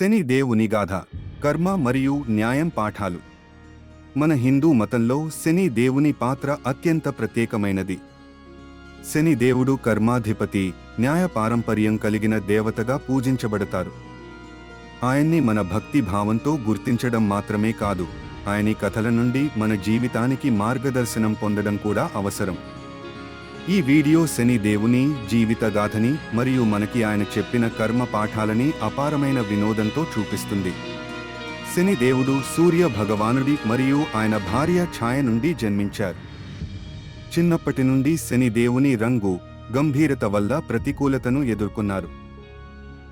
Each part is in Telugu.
శని దేవుని గాథ కర్మ మరియు న్యాయం పాఠాలు. మన హిందూ మతంలో శని దేవుని పాత్ర అత్యంత ప్రత్యేకమైనది. శని దేవుడు కర్మాధిపతి న్యాయ పారంపర్యం కలిగిన దేవతగా పూజించబడతారు. ఆయన్ని మన భక్తి భావంతో గుర్తించడం మాత్రమే కాదు ఆయని కథల నుండి మన జీవితానికి మార్గదర్శనం పొందడం కూడా అవసరం. ఈ వీడియో శని దేవుని జీవిత గాథని మరియు మనకి ఆయన చెప్పిన కర్మ పాఠాలని అపారమైన వినోదంతో చూపిస్తుంది. శని దేవుడు సూర్య భగవానుడి మరియు ఆయన భార్య ఛాయ నుండి జన్మించారు. చిన్నప్పటి నుండి శని దేవుని రంగు గంభీరత వల్ల ప్రతికూలతను ఎదుర్కొన్నారు.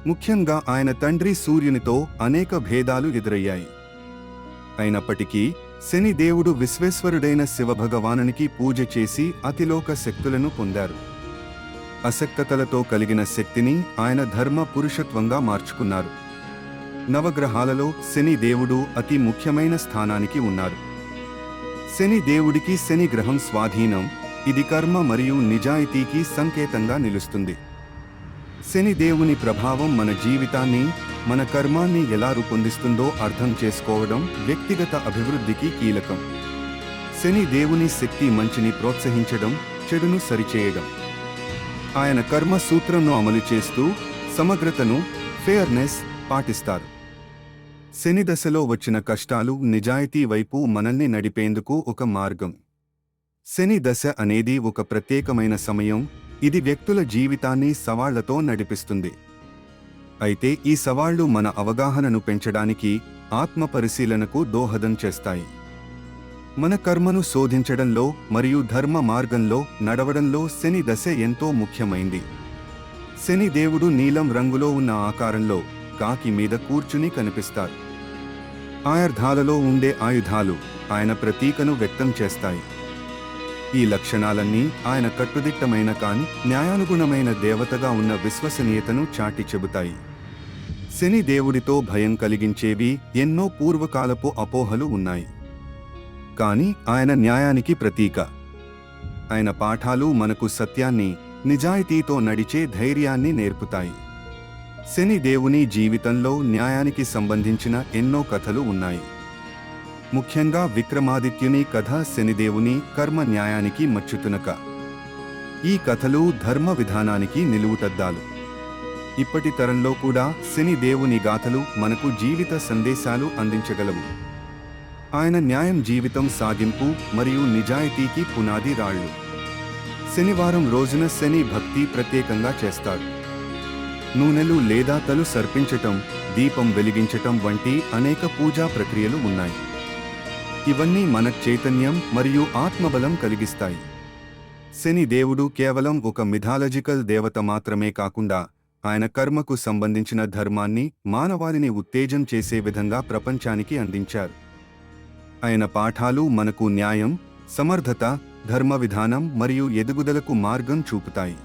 ముఖ్యంగా ఆయన తండ్రి సూర్యునితో అనేక భేదాలు ఎదురయ్యాయి. అయినప్పటికీ శని దేవుడు విశ్వేశ్వరుడైన శివభగవానునికి పూజ చేసి అతిలోక శక్తులను పొందారు. అసక్తతలతో కలిగిన శక్తిని ఆయన ధర్మ పురుషత్వంగా మార్చుకున్నారు. నవగ్రహాలలో శని దేవుడు అతి ముఖ్యమైన స్థానానికి ఉన్నారు. శని దేవుడికి శని గ్రహం స్వాధీనం ఇది కర్మ మరియు నిజాయితీకి సంకేతంగా నిలుస్తుంది. శని దేవుని ప్రభావం మన జీవితాన్ని మన కర్మాన్ని ఎలా రూపొందిస్తుందో అర్థం చేసుకోవడం వ్యక్తిగత అభివృద్ధికి కీలకం. శని దేవుని శక్తి మంచిని ప్రోత్సహించడం చెడును సరిచేయడం. ఆయన కర్మ సూత్రంను అమలు చేస్తూ సమగ్రతను ఫేర్నెస్ పాటిస్తారు. శని దశలో వచ్చిన కష్టాలు నిజాయితీ వైపు మనల్ని నడిపేందుకు ఒక మార్గం. శని దశ అనేది ఒక ప్రత్యేకమైన సమయం ఇది వ్యక్తుల జీవితాన్ని సవాళ్ళతో నడిపిస్తుంది. అయితే ఈ సవాళ్ళు మన అవగాహనను పెంచడానికి ఆత్మ పరిశీలనకు దోహదం చేస్తాయి. మన కర్మను శోధించడంలో మరియు ధర్మ మార్గంలో నడవడంలో శని దశ ఎంతో ముఖ్యమైంది. శని దేవుడు నీలం రంగులో ఉన్న ఆకారంలో కాకి మీద కూర్చుని కనిపిస్తారు ఆయుర్ధాలలో ఉండే ఆయుధాలు ఆయన ప్రతీకను వ్యక్తం చేస్తాయి. ఈ లక్షణాలన్నీ ఆయన కట్టుదిట్టమైన కాని న్యాయానుగుణమైన దేవతగా ఉన్న విశ్వసనీయతను చాటి చెబుతాయి. శని దేవుడితో భయం కలిగించేవి ఎన్నో పూర్వకాలపు అపోహలు ఉన్నాయి. కాని ఆయన న్యాయానికి ప్రతీక. ఆయన పాఠాలు మనకు సత్యాన్ని నిజాయితీతో నడిచే ధైర్యాన్ని నేర్పుతాయి. శని దేవుని జీవితంలో న్యాయానికి సంబంధించిన ఎన్నో కథలు ఉన్నాయి. ముఖ్యంగా విక్రమాదిత్యుని కథ శనిదేవుని కర్మ న్యాయానికి మచ్చుతునక. ఈ కథలు ధర్మ విధానానికి నిలువుటద్దాలు. ఇప్పటి తరంలో కూడా శని దేవుని గాథలు మనకు జీవిత సందేశాలు అందించగలవు. ఆయన న్యాయం జీవితం సాగింపు మరియు నిజాయితీకి పునాది రాళ్ళు. శనివారం రోజున శని భక్తి ప్రత్యేకంగా చేస్తారు నూనెలు లేదా తలు సర్పించటం దీపం వెలిగించటం వంటి అనేక పూజా ప్రక్రియలు ఉన్నాయి. ఇవన్నీ మన చైతన్యం మరియు ఆత్మబలం కలిగిస్తాయి. శని దేవుడు కేవలం ఒక మిథాలజికల్ దేవత మాత్రమే కాకుండా ఆయన కర్మకు సంబంధించిన ధర్మాన్ని మానవాళిని ఉత్తేజం చేసే విధంగా ప్రపంచానికి అందించారు. ఆయన పాఠాలు మనకు న్యాయం సమర్థత ధర్మ విధానం మరియు ఎదుగుదలకు మార్గం చూపుతాయి.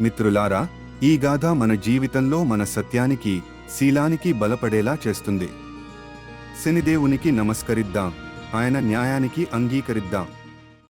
మిత్రులారా ఈ గాథ మన జీవితంలో మన సత్యానికి శీలానికి బలపడేలా చేస్తుంది. శనిదేవునికి నమస్కరిద్దాం. ఆయన న్యాయానికి అంగీకరిద్దాం.